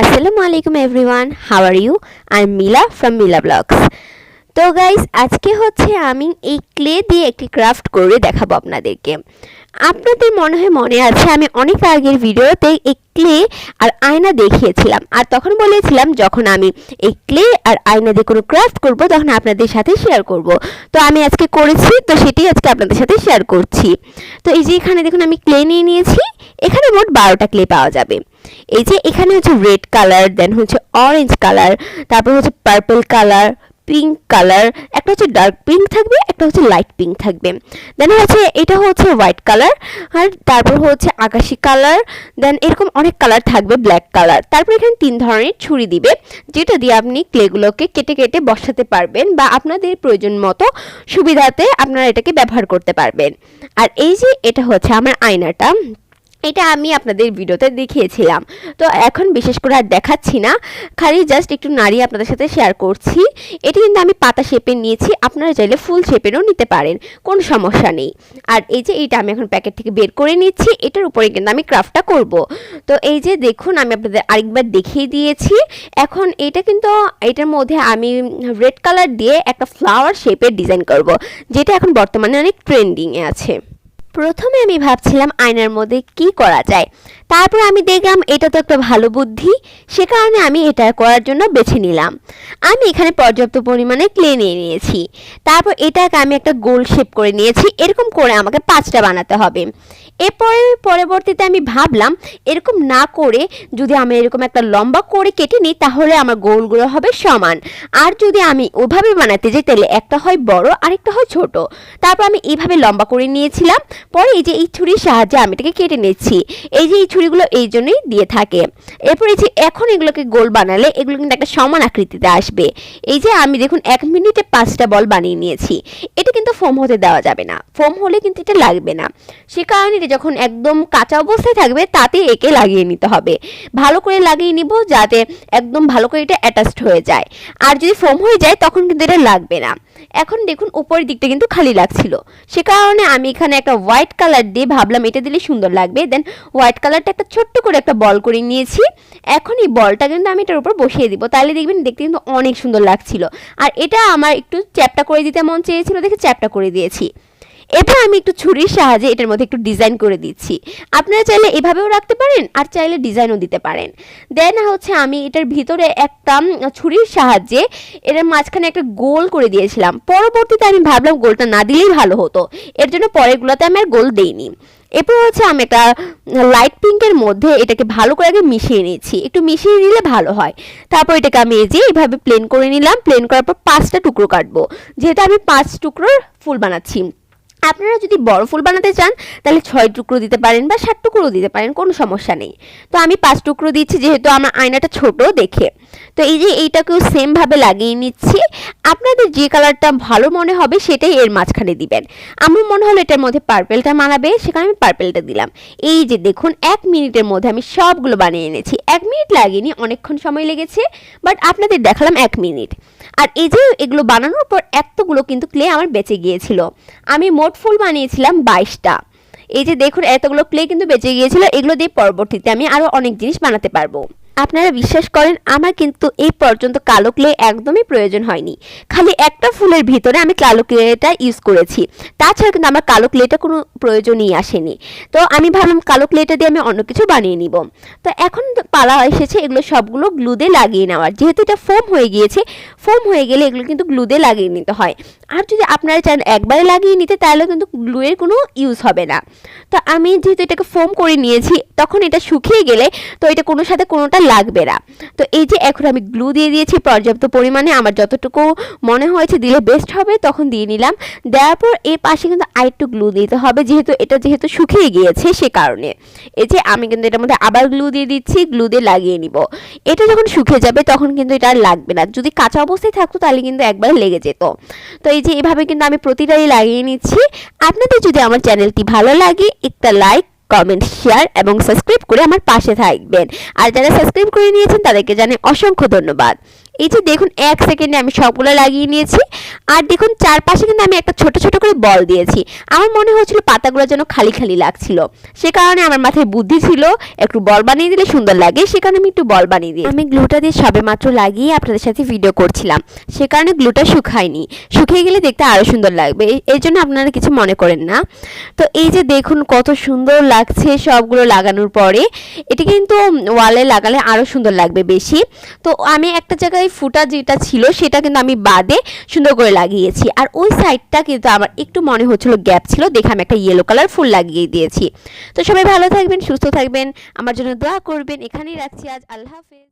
আসসালামু আলাইকুম everyone how are you I am Mila from Mila vlogs তো guys আজকে হচ্ছে আমি এই ক্লে দিয়ে একটি ক্রাফট করে দেখাবো আপনাদেরকে। আপনাদের মনে হয় মনে আছে, আমি অনেক আগের ভিডিওতে এই ক্লে আর আয়না দেখিয়েছিলাম। আর তখন বলেছিলাম, যখন আমি এই ক্লে আর আয়না দিয়ে কোনো ক্রাফট করব, তখন আপনাদের সাথে শেয়ার করব। তো আমি আজকে করেছি, তো সেটি আজকে আপনাদের সাথে শেয়ার করছি। তো এই যে এখানে দেখুন, আমি ক্লে নিয়ে নিয়েছি, এখানে মোট বারোটা ক্লে পাওয়া যাবে। এই যে এখানে হচ্ছে রেড কালার, দেন হচ্ছে অরেঞ্জ কালার, তারপর হচ্ছে পার্পল কালার পিঙ্ক কালার একটা হচ্ছে ডার্ক পিঙ্ক থাকবে, একটা হচ্ছে লাইট পিঙ্ক থাকবে। দেন হচ্ছে, এটা হচ্ছে হোয়াইট কালার আর তারপর হচ্ছে আকাশি কালার দেন এরকম অনেক কালার থাকবে ব্ল্যাক কালার তারপর এখানে তিন ধরনের ছুরি দিবে, যেটা দিয়ে আপনি ক্লেগুলোকে কেটে কেটে বসাতে পারবেন বা আপনাদের প্রয়োজন মতো সুবিধাতে আপনারা এটাকে ব্যবহার করতে পারবেন। আর এই যে, এটা হচ্ছে আমার আয়নাটা এটা আমি আপনাদের ভিডিওতে দেখিয়েছিলাম। তো এখন বিশেষ করে আর দেখাচ্ছি না। খালি জাস্ট একটু নাড়িয়ে আপনাদের সাথে শেয়ার করছি। এটি কিন্তু আমি পাতা শেপের নিয়েছি। আপনারা চাইলে ফুল শেপেরও নিতে পারেন। কোনো সমস্যা নেই। আর এই যে এইটা আমি এখন প্যাকেট থেকে বের করে নিচ্ছি। এটার উপরে কিন্তু আমি ক্রাফটটা করব। তো এই যে দেখুন, আমি আপনাদের আরেকবার দেখিয়ে দিয়েছি। এখন এটা কিন্তু, এটার মধ্যে আমি রেড কালার দিয়ে একটা ফ্লাওয়ার শেপের ডিজাইন করব, যেটা এখন বর্তমানে অনেক ট্রেন্ডিংয়ে আছে। প্রথমে আমি ভাবছিলাম আয়নার মধ্যে কি করা যায়। তারপর আমি দেখলাম এটা তো একটা ভালো বুদ্ধি, সে কারণে আমি এটা করার জন্য বেছে নিলাম। আমি এখানে পর্যাপ্ত পরিমাণে ক্লে নিয়ে নিয়েছি। তারপর এটাকে আমি একটা গোল শেপ করে নিয়েছি, এরকম করে আমাকে পাঁচটা বানাতে হবে। এরপরে, পরবর্তীতে আমি ভাবলাম, এরকম না করে যদি আমি এরকম একটা লম্বা করে কেটে নিই, তাহলে আমার গোলগুলো হবে সমান। আর যদি আমি ওভাবে বানাতে যাই, তাহলে একটা হয় বড়, আরেকটা হয় ছোট। তারপর আমি এইভাবে লম্বা করে নিয়েছিলাম পরে এই যে এই ছুরির সাহায্যে আমি এটাকে কেটে নিচ্ছি। এই যে এই ছুরিগুলো এই জন্যই দিয়ে থাকে। এরপর এই যে এখন এগুলোকে গোল বানালে এগুলো কিন্তু একটা সমান আকৃতিতে আসবে। এই যে আমি দেখুন এক মিনিটে পাঁচটা বল বানিয়ে নিয়েছি। এটা কিন্তু ফোম হতে দেওয়া যাবে না। ফোম হলে কিন্তু এটা লাগবে না। সে কারণে এটা যখন একদম কাঁচা অবস্থায় থাকবে, তাতে একে লাগিয়ে নিতে হবে। ভালো করে লাগিয়ে নিব যাতে একদম ভালো করে এটা অ্যাটাচড হয়ে যায়। আর যদি ফোম হয়ে যায়, তখন কিন্তু এটা লাগবে না। এখন দেখুন উপরের দিকটা কিন্তু খালি লাগছিল। সে কারণে আমি এখানে একটা হোয়াইট কালার দিয়ে ভাবলাম এটা দিলে সুন্দর লাগবে। দেন হোয়াইট কালারটা একটা ছোট্ট করে একটা বল করে নিয়েছি। এখন এই বলটা কিন্তু আমি এটার উপর বসিয়ে দিব। তাহলে দেখবেন দেখতে কিন্তু অনেক সুন্দর লাগছিল। আর এটা আমার একটু চ্যাপটা করে দিতে মন চেয়েছিল, দেখে চ্যাপটা করে দিয়েছি। এরপর আমি একটু ছুরির সাহায্যে এটার মধ্যে একটু ডিজাইন করে দিচ্ছি। আপনারা চাইলে এভাবেও রাখতে পারেন, আর চাইলে ডিজাইনও দিতে পারেন। দেন হচ্ছে আমি এটার ভিতরে একটা ছুরির সাহায্যে এটার মাঝখানে একটা গোল করে দিয়েছিলাম। পরবর্তীতে আমি ভাবলাম গোলটা না দিলেই ভালো হতো। এর জন্য পরেরগুলোতে আমি আর গোল দেইনি। এরপর হচ্ছে আমি একটা লাইট পিঙ্কের মধ্যে এটাকে ভালো করে আগে মিশিয়ে নিয়েছি একটু মিশিয়ে নিলে ভালো হয়। তারপর এটাকে আমি এই যে এইভাবে প্লেন করে নিলাম। প্লেন করার পর পাঁচটা টুকরো কাটবো। যেহেতু আমি পাঁচ টুকরোর ফুল বানাচ্ছি। আপনারা যদি বড় ফুল বানাতে চান, তাহলে ছয় টুকরো দিতে পারেন বা সাত টুকরো দিতে পারেন, কোনো সমস্যা নেই। তো আমি পাঁচ টুকরো দিচ্ছি, যেহেতু আমার আয়নাটা ছোট দেখে। তো এই যে এইটাকেও সেমভাবে লাগিয়ে নিচ্ছি। আপনাদের যে কালারটা ভালো মনে হবে সেটাই এর মাঝখানে দিবেন। আমার মনে হলো এটার মধ্যে পার্পেলটা মানাবে, সেখানে আমি পার্পেলটা দিলাম। এই যে দেখুন, এক মিনিটের মধ্যে আমি সবগুলো বানিয়ে এনেছি। এক মিনিট লাগেনি, অনেকক্ষণ সময় লেগেছে বাট আপনাদের দেখালাম এক মিনিট। আর এই যে এগুলো বানানোর পর এতগুলো কিন্তু ক্লে আমার বেঁচে গিয়েছিল। আমি মোট ফুল বানিয়েছিলাম বাইশটা। এই যে দেখুন, এতগুলো ক্লে কিন্তু বেঁচে গিয়েছিল। এগুলো দিয়ে পরবর্তীতে আমি আরও অনেক জিনিস বানাতে পারব। আপনারা বিশ্বাস করেন, আমার কিন্তু এই পর্যন্ত কালো ক্লে একদমই প্রয়োজন হয়নি। খালি একটা ফুলের ভিতরে আমি কালো ক্লেটা ইউজ করেছি। তাছাড়া কিন্তু আমার কালো ক্লেটা কোনো প্রয়োজনই আসেনি। তো আমি ভাবলাম কালো ক্লেটা দিয়ে আমি অন্য কিছু বানিয়ে নিব। তো এখন পালা এসেছে, এগুলো সবগুলো গ্লু দিয়ে লাগিয়ে নেওয়ার। যেহেতু এটা ফোম হয়ে গিয়েছে ফোম হয়ে গেলে এগুলো কিন্তু গ্লু দিয়ে লাগিয়ে নিতে হয়। আর যদি আপনারা চান একবারে লাগিয়ে নিতে, তাহলে কিন্তু গ্লুয়ের কোনো ইউজ হবে না। তো আমি যেহেতু এটাকে ফোম করে নিয়েছি, তখন এটা শুকিয়ে গেলে, তো এটা কোনো সাথে কোনোটা লাগবে না। তো এই যে এখন আমি গ্লু দিয়ে দিয়েছি, পর্যাপ্ত পরিমাণে আমার যতটুকু মনে হয়েছে দিলে বেস্ট হবে, তখন দিয়ে নিলাম। দেওয়ার পর এর পাশে কিন্তু আরেকটু গ্লু দিতে হবে, যেহেতু এটা যেহেতু শুকিয়ে গিয়েছে সে কারণে। এই যে আমি কিন্তু এটার মধ্যে আবার গ্লু দিয়ে দিচ্ছি গ্লু দিয়ে লাগিয়ে নিব। এটা যখন শুকিয়ে যাবে, তখন কিন্তু এটা আর লাগবে না। যদি কাঁচা অবস্থায় থাকতো, তাহলে কিন্তু একবার লেগে যেত। তো এই যে এভাবে কিন্তু আমি প্রতিটাই লাগিয়ে নিচ্ছি। আপনাদের যদি আমার চ্যানেলটি ভালো লাগে, একটা লাইক কমেন্ট শেয়ার এবং সাবস্ক্রাইব করে আমার পাশে থাকবেন। আর যারা সাবস্ক্রাইব করে নিয়েছেন তাদেরকে জানাই অসংখ্য ধন্যবাদ। এই যে দেখুন, এক সেকেন্ডে আমি সবগুলো লাগিয়ে নিয়েছি। আর দেখুন, চারপাশে কিন্তু আমি একটা ছোট ছোট করে বল দিয়েছি। আমার মনে হচ্ছিল পাতাগুলো যেন খালি খালি লাগছিল। সে কারণে আমার মাথায় বুদ্ধি ছিল, একটু বল বানিয়ে দিলে সুন্দর লাগে। সে কারণে আমি একটু বল বানিয়ে দিই আমি গ্লুটা দিয়ে সবে মাত্র লাগিয়ে আপনাদের সাথে ভিডিও করছিলাম। সে কারণে গ্লুটা শুকায়নি। শুকিয়ে গেলে দেখতে আরও সুন্দর লাগবে। এই জন্য আপনারা কিছু মনে করেন না। তো এই যে দেখুন, কত সুন্দর লাগছে সবগুলো লাগানোর পরে। এটি কিন্তু ওয়ালে লাগালে আরও সুন্দর লাগবে বেশি। তো আমি একটা জায়গায় ফুটা যেটা ছিল সেটা কিন্তু আমি বাদে সুন্দর করে লাগিয়েছি। আর ওই সাইডটা কিন্তু আমার একটু মনে হচ্ছিল গ্যাপ ছিল, দেখে আমি একটা ইয়েলো কালার ফুল লাগিয়ে দিয়েছি। তো সবাই ভালো থাকবেন, সুস্থ থাকবেন, আমার জন্য দোয়া করবেন, এখানেই রাখছি আজ, আল্লাহ হাফেজ।